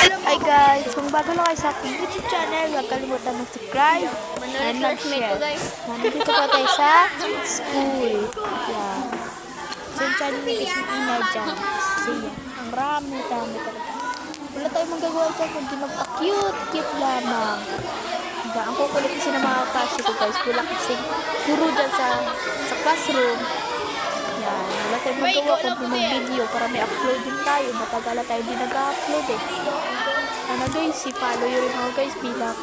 Hi guys, kung bago lang kayo sa aking YouTube channel, huwag kalimutan mag-subscribe and mag-share. Nandito po tayo sa school. Yan. So yung channel ni Kasing Ina dyan. Siya. Ang rami, dami talaga. Wala tayong magagawa dyan kundi magpa-cute, cute lamang. Diba? Ang kukulit kasi ng mga klase ko guys. Wala kasi guro dyan sa classroom. Yan. Wala tayong magawa kundi mag-video para may upload din tayo. Matagal na tayo din nag-upload eh. Ano guys, si follow yun ako guys bilang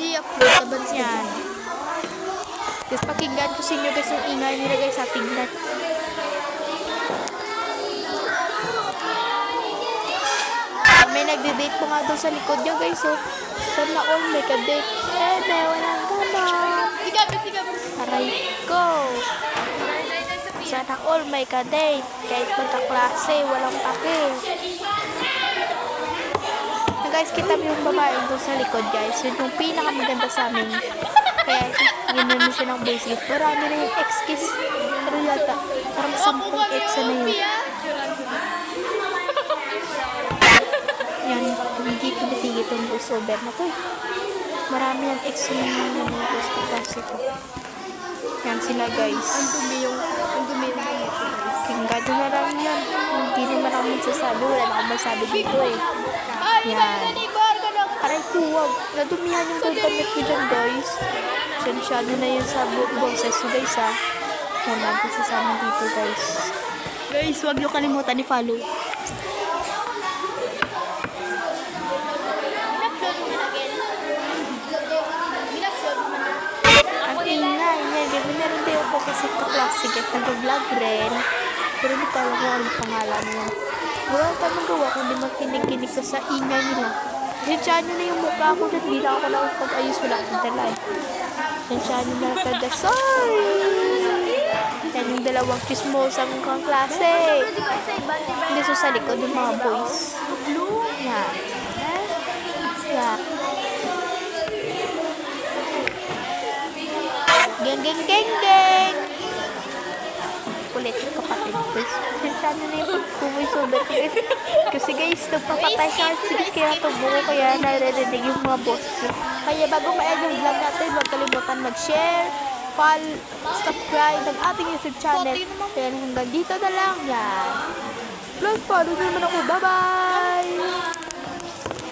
i-upload sa bansa yan. Tapos pakinggan ko sa inyo guys yung ingay nila guys sa tingnan. May nagde-date po nga doon sa likod nyo guys oh. Sana all may ka-date. Eh, may walang ganon. Sana all may ka-date. Kahit magkaklase, walang pake. Na guys, kita mo yung babae doon sa likod guys. Yun yung pinakamaganda sa amin. Kaya yun na siya ng gift. Marami na yung ex-kiss. Pero yata, parang sampung ex na yun. Yan, hindi tumitigil itong voiceover na to. Marami yung ex yung mga guys ko kasi ko. Yan sila guys. Ang dumi yung, ang dumi na yung Tingnan nyo na lang yan. Hindi naman ako magsasabi. Wala na akong masabi dito eh. Yan. nanibar ka lang. Aray ko, wag. Nadumihan yung gagamit ko dyan, guys. Sensyado na yun sa boses ko, guys, ha. Yan, natin sasama dito, guys. Guys, wag nyo kalimutan i-follow. In-upload mo na again. In-upload mo na. Ang ingay niya. Gabi po kasi kaklase, guys. Nag-vlog rin. Pero hindi ko alam kung ano pangalan niya. Wala tayong magawa kundi makinig-kinig ka sa ingay nila. Sensyahan nyo na yung mukha ko dahil hindi na ako nakapag-ayos. Wala akong dala eh. Nyo na kada. Sorry! Yan yung dalawang chismosang kang klase. Di di? Hindi so sa likod yung mga boys. Yan. Yan. Geng, geng, geng, geng! Kulit yung kapatid ko. Sensyahan nyo na yung pag-voiceover ko. Kasi guys, nagpapatay sa artsilis kaya tubo ko kaya naririnig yung mga boses. Kaya bago ma-end yung vlog natin, huwag kalimutan mag-share, follow, subscribe ng ating YouTube channel. Kaya hanggang dito na lang. Yan. Plus, follow nyo naman ako. Bye-bye!